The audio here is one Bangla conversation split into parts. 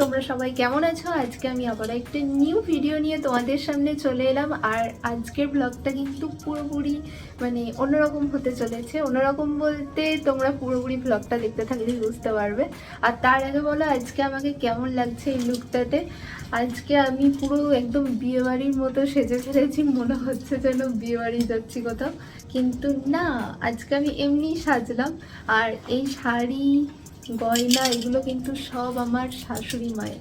তোমরা সবাই কেমন আছো? আজকে আমি আবার একটা নিউ ভিডিও নিয়ে তোমাদের সামনে চলে এলাম। আর আজকের ব্লগটা কিন্তু পুরোপুরি মানে অন্যরকম হতে চলেছে। অন্যরকম বলতে তোমরা পুরোপুরি ব্লগটা দেখতে থাকলে বুঝতে পারবে। আর তার আগে বলো, আজকে আমাকে কেমন লাগছে এই লুকটাতে আজকে আমি পুরো একদম বিয়েবাড়ির মতো সেজে ফেলেছি। মনে হচ্ছে যেন বিয়েবাড়ি যাচ্ছি কোথাও। কিন্তু না, আজকে আমি এমনি সাজলাম। আর এই শাড়ি গয়না, এগুলো কিন্তু সব আমার শাশুড়ি মায়ের।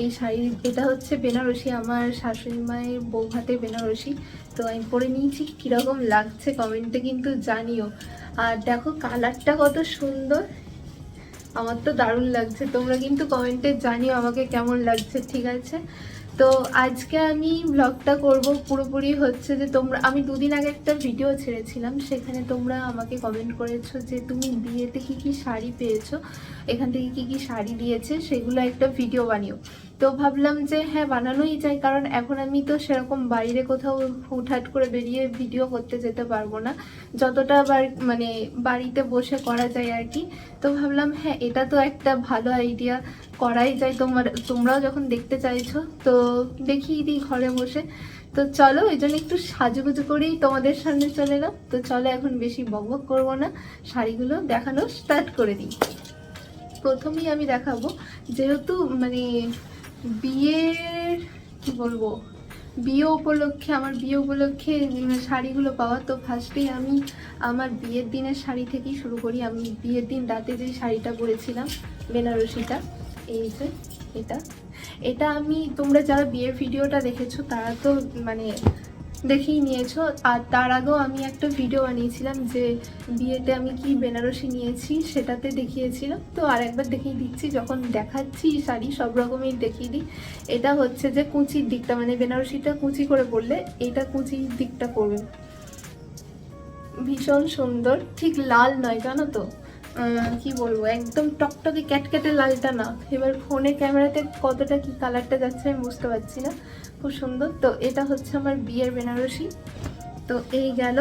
এই শাড়ি, এটা হচ্ছে বেনারসি, আমার শাশুড়ি মায়ের বউ হাতে বেনারসি। তো আমি পরে নিয়েছি, কীরকম লাগছে কমেন্টে কিন্তু জানিও। আর দেখো, কালারটা কত সুন্দর। আমার তো দারুণ লাগছে, তোমরা কিন্তু কমেন্টে জানিও আমাকে কেমন লাগছে, ঠিক আছে? তো আজকে আমি ব্লগটা করব পুরোপুরি হচ্ছে যে তোমরা, আমি দুদিন আগে একটা ভিডিও ছেড়েছিলাম, সেখানে তোমরা আমাকে কমেন্ট করেছ যে তুমি বিয়েতে কী কী শাড়ি পেয়েছ, এখান থেকে কী কী শাড়ি দিয়েছে, সেগুলো একটা ভিডিও বানিও। তো ভাবলাম যে হ্যাঁ বানানোই যায়। কারণ এখন আমি তো সেরকম বাইরে কোথাও হুটহাট করে বেরিয়ে ভিডিও করতে যেতে পারব না। যতটা মানে বাড়িতে বসে করা যায় আর কি। তো ভাবলাম হ্যাঁ এটা তো একটা ভালো আইডিয়া করাই যায়। তোমার, তোমরাও যখন দেখতে চাইছো, তো দেখিয়ে দিই ঘরে বসে। তো চলো ওই জন্য একটু সাজুগুজু করেই তোমাদের সামনে চলে এলাম। তো চলো, এখন বেশি বকবক করব না। শাড়িগুলো দেখানো স্টার্ট করে দিই। প্রথমেই আমি দেখাবো, যেহেতু মানে বিয়ের, কি বলব? বিয়ে উপলক্ষে, আমার বিয়ে উপলক্ষে শাড়িগুলো পাওয়া, তো ফার্স্টেই আমি আমার বিয়ের দিনের শাড়ি থেকেই শুরু করি। আমি বিয়ের দিন রাতে যে শাড়িটা পরেছিলাম, বেনারসিটা, এই যে এটা। এটা আমি, তোমরা যারা বিয়ের ভিডিওটা দেখেছ, তারা তো মানে দেখেই নিয়েছো। আর তার আগেও আমি একটা ভিডিও বানিয়েছিলাম যে বিয়েতে আমি কি বেনারসি নিয়েছি সেটাতে দেখিয়েছিলাম। তো আর একবার দেখিয়ে দিচ্ছি, যখন দেখাচ্ছি শাড়ি সব রকমের দেখিয়ে দিই। এটা হচ্ছে যে কুচির দিকটা মানে বেনারসিটা কুচি করে পরলে এটা কুচির দিকটা করবে ভীষণ সুন্দর, ঠিক লাল নয়, জানো তো? কি বলব, একদম টকটকে ক্যাটক্যাটে লালটা না। এবার ফোনে ক্যামেরাতে কতটা কি কালারটা যাচ্ছে আমি বুঝতে পারছি না। খুব সুন্দর। তো এটা হচ্ছে আমার বিয়ের বেনারসি। তো এই গেল।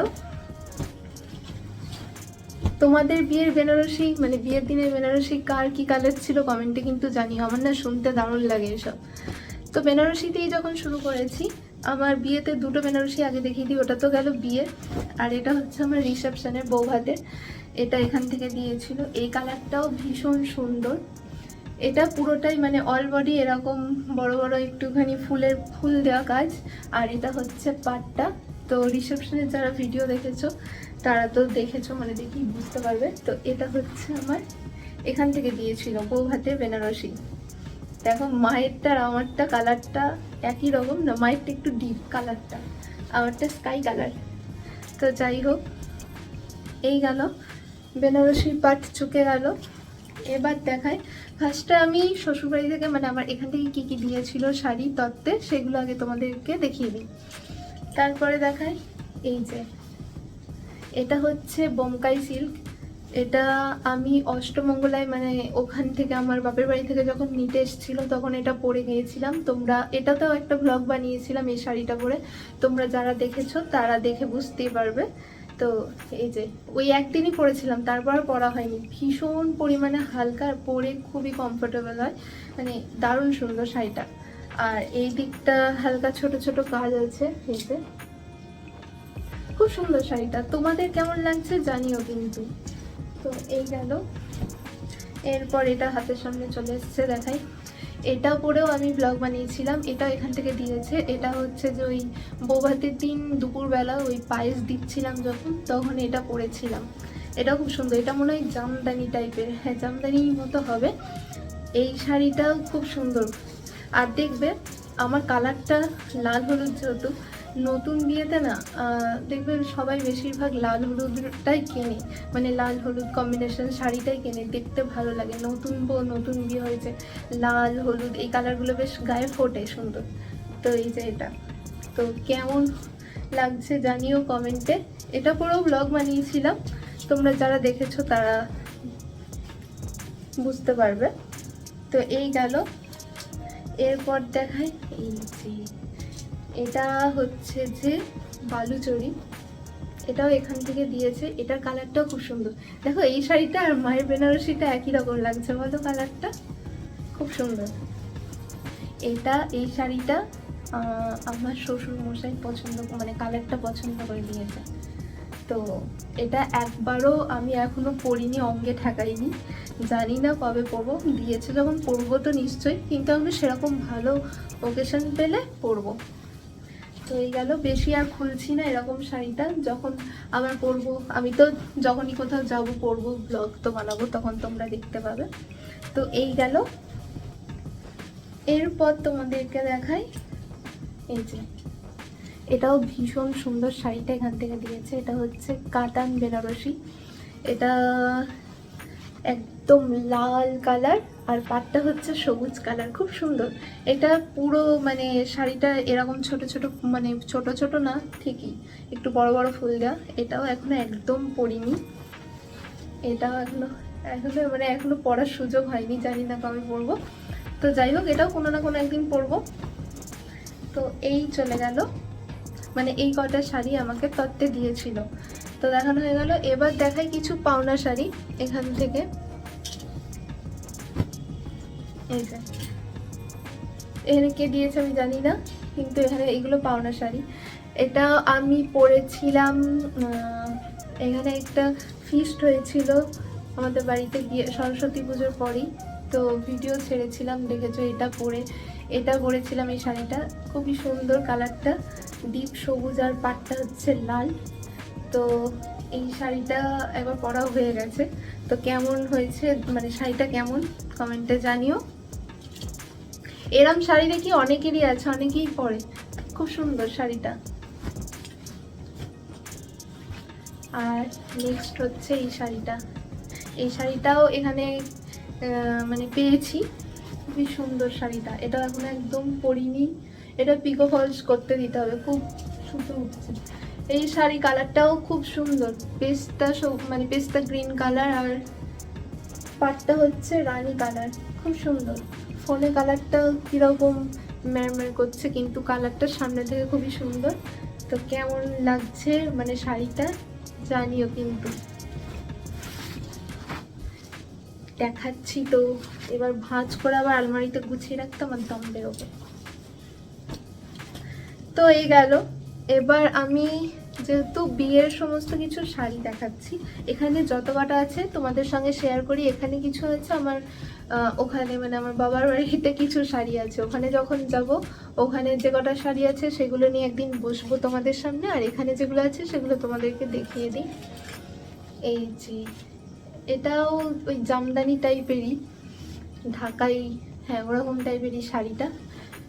তোমাদের বিয়ের বেনারসি মানে বিয়ের দিনের বেনারসি কার কি কালার ছিল কমেন্টে কিন্তু জানি আমার না শুনতে দারুণ লাগে এসব। তো বেনারসি বেনারসিতেই যখন শুরু করেছি, আমার বিয়েতে দুটো বেনারসি আগে দেখিয়ে দিই, ওটা তো গেল বিয়ে। আর এটা হচ্ছে আমার রিসেপশনের হাতের এটা এখান থেকে দিয়েছিল। এই কালারটাও ভীষণ সুন্দর। এটা পুরোটাই মানে অল বডি এরকম বড় বড় একটুখানি ফুলের ফুল দেওয়া কাজ। আর এটা হচ্ছে পাটটা। তো রিসেপশনের যারা ভিডিও দেখেছ, তারা তো দেখেছ মানে দেখি বুঝতে পারবে। তো এটা হচ্ছে আমার এখান থেকে দিয়েছিল বউ হাতে বেনারসি। দেখো, মায়েরটা আর আমারটা কালারটা একই রকম না, মায়েরটা একটু ডিপ কালারটা আমারটা স্কাই কালার তো যাই হোক, এই গেল। বেনারসির পাট চুকে গেল। এবার দেখায় ফার্স্টে আমি শ্বশুরবাড়ি থেকে মানে আমার এখান থেকে কী কী দিয়েছিল, শাড়ি, তত্ত্বে, সেগুলো আগে তোমাদেরকে দেখিয়ে দিই। তারপরে দেখায় এই যে। এটা হচ্ছে বোমকাই সিল্ক। এটা আমি অষ্টমঙ্গলায় মানে ওখান থেকে আমার বাপের বাড়ি থেকে যখন নিতে এসেছিল, তখন এটা পরে গিয়েছিলাম। তোমরা, এটাতেও একটা ব্লগ বানিয়েছিলাম এই শাড়িটা পরে। তোমরা যারা দেখেছ, তারা দেখে বুঝতেই পারবে। তো এই যে, ওই একদিনই পরেছিলাম তারপর পরা হয়নি। ভীষণ পরিমাণে হালকা পরে খুবই কমফোর্টেবল হয়। মানে দারুণ সুন্দর শাড়িটা। আর এই দিকটা হালকা ছোট ছোট কাজ আছে, এই যে। খুব সুন্দর শাড়িটা। তোমাদের কেমন লাগছে জানিও কিন্তু। তো এই গেল। এরপর এটা হাতের সামনে চলে এসছে দেখাই। এটা পরেও আমি ব্লগ বানিয়েছিলাম এটা এখান থেকে দিয়েছে। এটা হচ্ছে যে ওই বৌভাতের দিন দুপুরবেলা ওই পায়েস দিচ্ছিলাম যখন, তখন এটা পরেছিলাম এটা খুব সুন্দর, এটা মনে হয় জামদানি টাইপের হ্যাঁ জামদানি মতো হবে। এই শাড়িটাও খুব সুন্দর। আর দেখবে, আমার কালারটা লাল হলুদ যেহেতু নতুন বিয়েতে না আহ, দেখবে সবাই বেশিরভাগ লাল হলুদটাই কেনে। মানে লাল হলুদ কম্বিনেশন শাড়িটাই কেনে দেখতে ভালো লাগে। নতুন বউ নতুন বিয়ে হয়েছে লাল হলুদ এই কালারগুলো বেশ গায়ে ফোটে সুন্দর। তো এই যে এটা। তো কেমন লাগছে জানিও কমেন্টে এটা পুরো ব্লগ বানিয়েছিলাম। তোমরা যারা দেখেছ তারা বুঝতে পারবে। তো এই গেল। এরপর দেখায় এই যে এটা হচ্ছে যে বালুচরি। এটাও এখান থেকে দিয়েছে। এটার কালারটাও খুব সুন্দর। দেখো, এই শাড়িটা আর মায়ের বেনারসিটা একই রকম লাগছে বলো কালারটা? খুব সুন্দর। এটা, এই শাড়িটা আমার শ্বশুর মশাই পছন্দ মানে কালারটা পছন্দ করে দিয়েছে। তো এটা একবারও আমি এখনও পরিনি, অঙ্গে ঠেকাইনি। জানি না কবে পরবো। দিয়েছে যখন পরবো তো নিশ্চয়ই, কিন্তু আমি সেরকম ভালো ওকেশন পেলে পরবো। এই গেল। বেশি আর খুলছি না এরকম শাড়িটা। যখন আমার পরবো, আমি তো যখনই কোথাও যাব পরবো ব্লগ তো বানাবো, তখন তোমরা দেখতে পাবে। তো এই গেল। এরপর তোমাদেরকে দেখাই। এই যে, এটাও ভীষণ সুন্দর শাড়িটা এখান থেকে দিয়েছে। এটা হচ্ছে কাতান বেনারসি। এটা একদম লাল কালার, আর পাটটা হচ্ছে সবুজ কালার, খুব সুন্দর। এটা পুরো মানে শাড়িটা এরকম ছোট ছোট মানে ছোট ছোট না, ঠিকই। একটু বড় বড় ফুল দেওয়া এটাও এখনও একদম পরিনি। এটাও এখনও এখনও মানে এখনও পড়ার সুযোগ হয়নি, জানি না কবে পরবো। তো যাই হোক, এটাও কোনো না কোনো একদিন পরবো। তো এই চলে গেল। মানে এই কটা শাড়ি আমাকে তত্ত্বে দিয়েছিল। তো দেখানো হয়ে গেল। এবার দেখাই কিছু পাওনা শাড়ি এখান থেকে। এখানে কে দিয়েছে আমি জানি না, কিন্তু এখানে এগুলো পাওনা শাড়ি। এটা আমি পরেছিলাম এখানে একটা ফিস্ট হয়েছিল আমাদের বাড়িতে গিয়ে সরস্বতী পুজোর পরেই। তো ভিডিও ছেড়েছিলাম, দেখেছ এটা পরে, এটা পরেছিলাম এই শাড়িটা। খুবই সুন্দর কালারটা ডিপ সবুজ আর পাটটা হচ্ছে লাল। তো এই শাড়িটা একবার পরা হয়ে গেছে। তো কেমন হয়েছে মানে শাড়িটা কেমন? কমেন্টে জানিও। এরম শাড়ি দেখি অনেকেরই আছে, অনেকেই পরে। খুব সুন্দর শাড়িটা। আর নেক্সট হচ্ছে এই শাড়িটা। এই শাড়িটাও এখানে মানে পেয়েছি। খুবই সুন্দর শাড়িটা। এটা এখন একদম পরিনি। এটা পিকো ফলস করতে দিতে হবে। খুব সুন্দর উঠছে। এই শাড়ি কালারটাও খুব সুন্দর। পেস্তা মানে পেস্তা গ্রিন কালার আর পাটটা হচ্ছে রানী কালার। খুব সুন্দর। ফোনে কালারটা কীরকম ম্যারম্যার করছে, কিন্তু কালারটা সামনে থেকে খুবই সুন্দর। তো কেমন লাগছে মানে শাড়িটা, জানিও কিন্তু। দেখাচ্ছি তো। এবার ভাঁজ করে আবার আলমারিতে গুছিয়ে রাখতাম আমার দম বেরোবে তো এই গেল। এবার আমি যেহেতু বিয়ের সমস্ত কিছু শাড়ি দেখাচ্ছি, এখানে যত কটা আছে তোমাদের সঙ্গে শেয়ার করি। এখানে কিছু আছে আমার ওখানে মানে আমার বাবার বাড়িতে কিছু শাড়ি আছে। ওখানে যখন যাব, ওখানে যে কটা শাড়ি আছে সেগুলো নিয়ে একদিন বসবো তোমাদের সামনে। আর এখানে যেগুলো আছে সেগুলো তোমাদেরকে দেখিয়ে দিই। এই যে, এটাও ওই জামদানি টাইপেরই ঢাকাই হ্যাঁ ওরকম টাইপেরই শাড়িটা।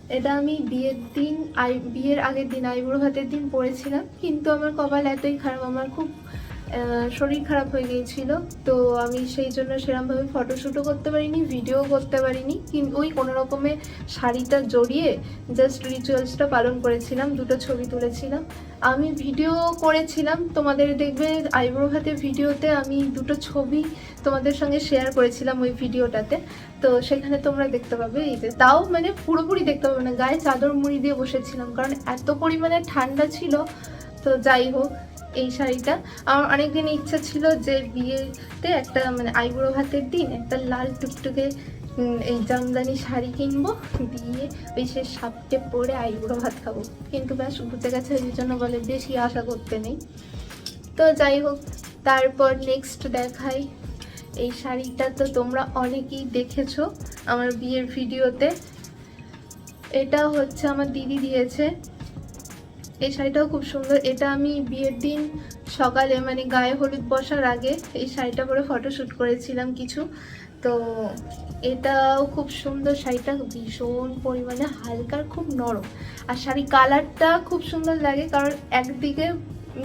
এটা আমি বিয়ের দিন আই বিয়ের আগের দিন আইবুড়ো ভাতের দিন পরেছিলাম কিন্তু আমার কপাল এতই খারাপ, আমার খুব শরীর খারাপ হয়ে গিয়েছিল। তো আমি সেই জন্য সেরকমভাবে ফটোশ্যুটও করতে পারিনি ভিডিও করতে পারিনি। কিন্তু ওই কোনো রকমে শাড়িটা জড়িয়ে জাস্ট রিচুয়ালসটা পালন করেছিলাম, দুটো ছবি তুলেছিলাম। আমি ভিডিও করেছিলাম, তোমাদের দেখবে আইব্রো হাতে ভিডিওতে আমি দুটো ছবি তোমাদের সঙ্গে শেয়ার করেছিলাম ওই ভিডিওটাতে তো সেখানে তোমরা দেখতে পাবে এই যে, তাও মানে পুরোপুরি দেখতে পাবে না, গায়ে চাদর মুড়ি দিয়ে বসেছিলাম, কারণ এত পরিমাণে ঠান্ডা ছিল। তো যাই হোক এই শাড়িটা। আমার অনেকদিন ইচ্ছা ছিল যে বিয়েতে একটা মানে আইবুড়ো ভাতের দিন একটা লাল টুকটুকে এই জামদানি শাড়ি কিনবো, দিয়ে ওই সে সাপটে পরে আইবুড়ো ভাত খাব। কিন্তু ব্যাস, ঘুরতে গেছে ওই জন্য বলে বেশি আশা করতে নেই। তো যাই হোক, তারপর নেক্সট দেখাই। এই শাড়িটা তো তোমরা অনেকেই দেখেছ আমার বিয়ের ভিডিওতে। এটা হচ্ছে আমার দিদি দিয়েছে। এই শাড়িটাও খুব সুন্দর। এটা আমি বিয়ের দিন সকালে মানে গায়ে হলুদ বসার আগে এই শাড়িটা পরে ফটোশ্যুট করেছিলাম কিছু। তো এটাও খুব সুন্দর, শাড়িটা ভীষণ পরিমাণে হালকা খুব নরম। আর শাড়ি কালারটা খুব সুন্দর লাগে, কারণ একদিকে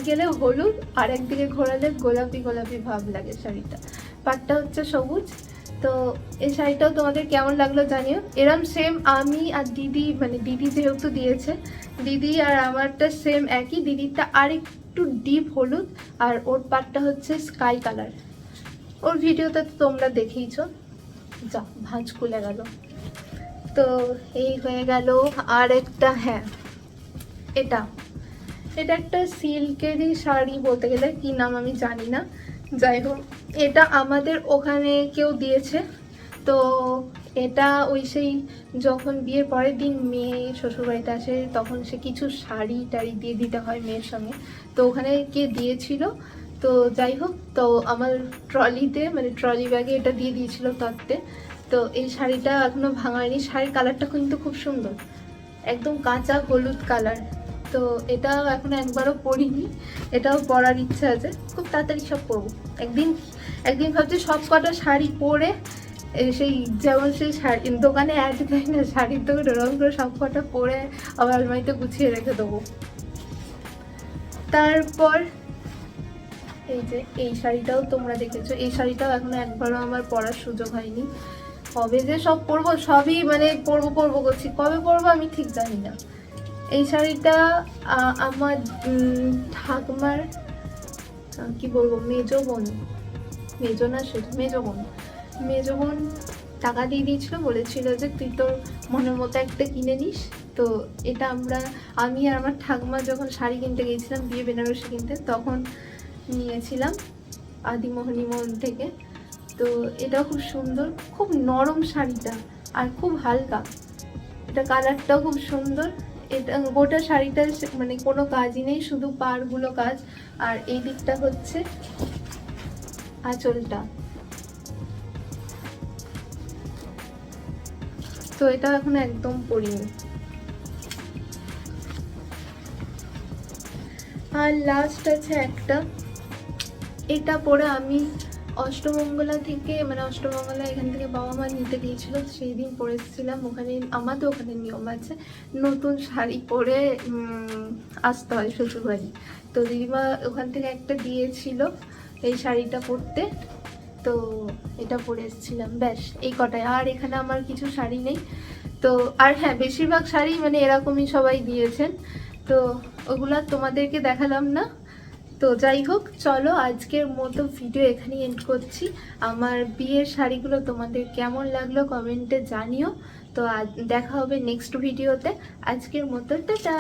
গেলে হলুদ আর একদিকে ঘোরালে গোলাপি গোলাপি ভাব লাগে শাড়িটা। পাটটা হচ্ছে সবুজ। তো এই শাড়িটাও তোমাদের কেমন লাগল জানিও? এরম সেম আমি আর দিদি মানে দিদি যেহেতু দিয়েছে, দিদি আর আমারটা সেম একই, দিদিরটা আর একটু ডিপ হলুদ আর ওর পাটটা হচ্ছে স্কাই কালার ওর ভিডিওতে তো তোমরা দেখেইছো। যা, ভাঁজ খুলে গেল। তো এই হয়ে গেল আর একটা হ্যাঁ এটা। এটা একটা সিল্কেরই শাড়ি বলতে গেলে, কি নাম আমি জানি না। যাই হোক এটা আমাদের ওখানে কেউ দিয়েছে। তো এটা ওই সেই যখন বিয়ের পরের দিন মেয়ে শ্বশুরবাড়িতে আসে, তখন সে কিছু শাড়ি টাড়ি দিয়ে দিতে হয় মেয়ের সঙ্গে। তো ওখানে কে দিয়েছিল? তো যাই হোক তো আমার ট্রলিতে মানে ট্রলি ব্যাগে এটা দিয়ে দিয়েছিল তত্ত্বে। তো এই শাড়িটা এখনও ভাঙায়নি শাড়ির কালারটা কিন্তু খুব সুন্দর। একদম কাঁচা হলুদ কালার। তো এটাও এখনও একবারও পরিনি এটাও পরার ইচ্ছা আছে। খুব তাড়াতাড়ি সব পরবো একদিন একদিন ভাবছি সব কটা শাড়ি পরে সেই যেমন সেই শাড়ি, দোকানে অ্যাড দেয় না, শাড়ির দোকানে রং করে সব কটা পরে আবার আলমারিতে গুছিয়ে রেখে দেবো। তারপর, এই যে এই শাড়িটাও তোমরা দেখেছ, এই শাড়িটাও এখনও একবারও আমার পরার সুযোগ হয়নি। কবে যে সব পরবো সবই মানে পরবো পরবো করছি। কবে পরবো আমি ঠিক জানি না। এই শাড়িটা আমার ঠাকুমার কি বলব, মেজো বোন, মেজো না শুধু মেজো বোন মেজো বোন টাকা দিয়ে দিয়েছিল, বলেছিল যে তুই তোর মনের মতো একটা কিনে নিস। তো এটা আমরা, আমি আর আমার ঠাকুমা যখন শাড়ি কিনতে গিয়েছিলাম, বিয়ে বেনারসি কিনতে, তখন নিয়েছিলাম আদিমোহনী থেকে। তো এটা খুব সুন্দর, খুব নরম শাড়িটা, আর খুব হালকা। এটা কালারটাও খুব সুন্দর। এটা গোটা শাড়িটা মানে কোনো কাজই নেই, শুধু পাড়গুলো কাজ। আর এই দিকটা হচ্ছে আঁচলটা। তো এটা এখন একদম পরিনি আর লাস্ট আছে একটা। এটা পরে আমি অষ্টমঙ্গলা থেকে মানে অষ্টমঙ্গলা এখান থেকে বাবা মা নিতে গিয়েছিল সেই দিন পরেছিলাম ওখানে আমাদের ওখানে নিয়ম আছে, নতুন শাড়ি পরে আসতে হয় শ্বশুরবাড়ি। তো দিদিমা ওখান থেকে একটা দিয়েছিল এই শাড়িটা পরতে। তো এটা পরে এসেছিলাম, ব্যাস, এই কটায় আর এখানে আমার কিছু শাড়ি নেই। তো, আর হ্যাঁ বেশিরভাগ শাড়ি মানে এরকমই সবাই দিয়েছেন। তো ওগুলা তোমাদেরকে দেখালাম না। তো যাই হোক, চলো আজকের মতো ভিডিও এখানে এন্ড করছি। আমার বিয়ের শাড়িগুলো তোমাদের কেমন লাগল কমেন্টে জানিও। তো দেখা হবে নেক্সট ভিডিওতে আজকের মতো, টাটা!